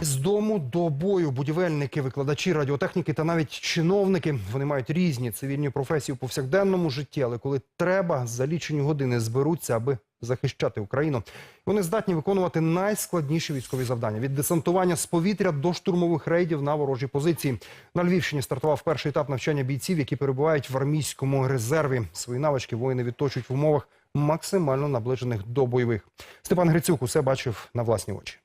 З дому до бою будівельники, викладачі, радіотехніки та навіть чиновники вони мають різні цивільні професії у повсякденному житті, але коли треба, за лічені години зберуться, аби захищати Україну. Вони здатні виконувати найскладніші військові завдання від десантування з повітря до штурмових рейдів на ворожі позиції. На Львівщині стартував перший етап навчання бійців, які перебувають в армійському резерві. Свої навички воїни відточують в умовах максимально наближених до бойових. Степан Грицюк усе бачив на власні очі.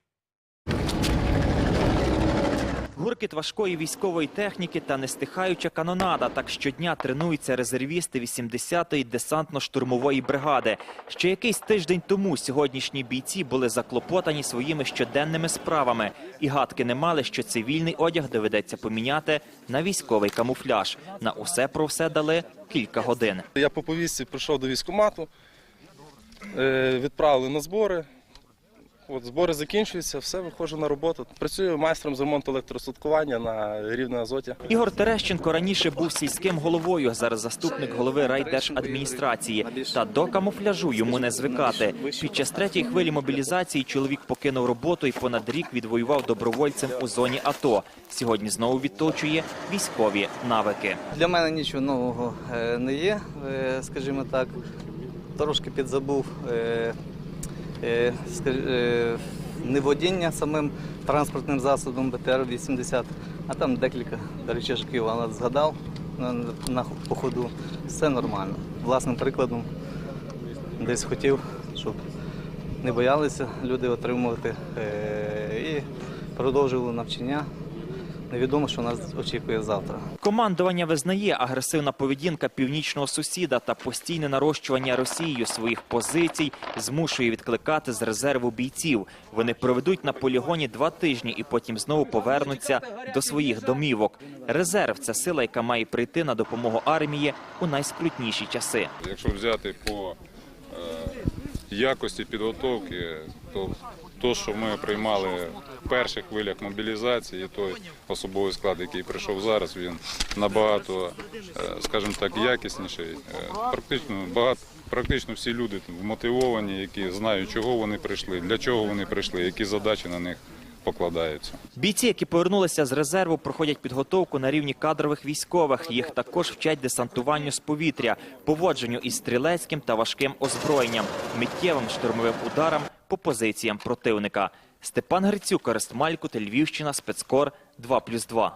Гуркіт важкої військової техніки та нестихаюча канонада. Так щодня тренуються резервісти 80-ї десантно-штурмової бригади. Ще якийсь тиждень тому сьогоднішні бійці були заклопотані своїми щоденними справами і гадки не мали, що цивільний одяг доведеться поміняти на військовий камуфляж. На усе про все дали кілька годин. Я по повістці прийшов до військкомату, е, відправили на збори. От збори закінчуються, все, виходжу на роботу. Працюю майстром з ремонту електросуткування на рівне азоті. Ігор Терещенко раніше був сільським головою, зараз заступник голови райдержадміністрації. Та до камуфляжу йому не звикати. Під час третьої хвилі мобілізації чоловік покинув роботу і понад рік відвоював добровольцем у зоні АТО. Сьогодні знову відточує військові навики. Для мене нічого нового е, не є, е, скажімо так. Трошки підзабув е, неводіння самим транспортним засобом БТР-80, а там декілька речашків, але згадав на походу. Все нормально. Власним прикладом десь хотів, щоб не боялися люди отримувати е, і продовжували навчання. Невідомо, що нас очікує завтра. Командування визнає агресивна поведінка північного сусіда та постійне нарощування Росією своїх позицій змушує відкликати з резерву бійців. Вони проведуть на полігоні два тижні і потім знову повернуться до своїх домівок. Резерв це сила, яка має прийти на допомогу армії у найскрутніші часи. Якщо взяти по е, якості підготовки, то то, що ми приймали в перших хвилях мобілізації, той особовий склад, який прийшов зараз, він набагато, е, скажімо так, якісніший. Е, Практично багато. Практично всі люди вмотивовані, які знають, чого вони прийшли, для чого вони прийшли, які задачі на них покладаються. Бійці, які повернулися з резерву, проходять підготовку на рівні кадрових військових. Їх також вчать десантуванню з повітря, поводженню із стрілецьким та важким озброєнням, миттєвим штурмовим ударам по позиціям противника. Степан Грицюк, Корист Малькут, Львівщина, спецкор 2+,2.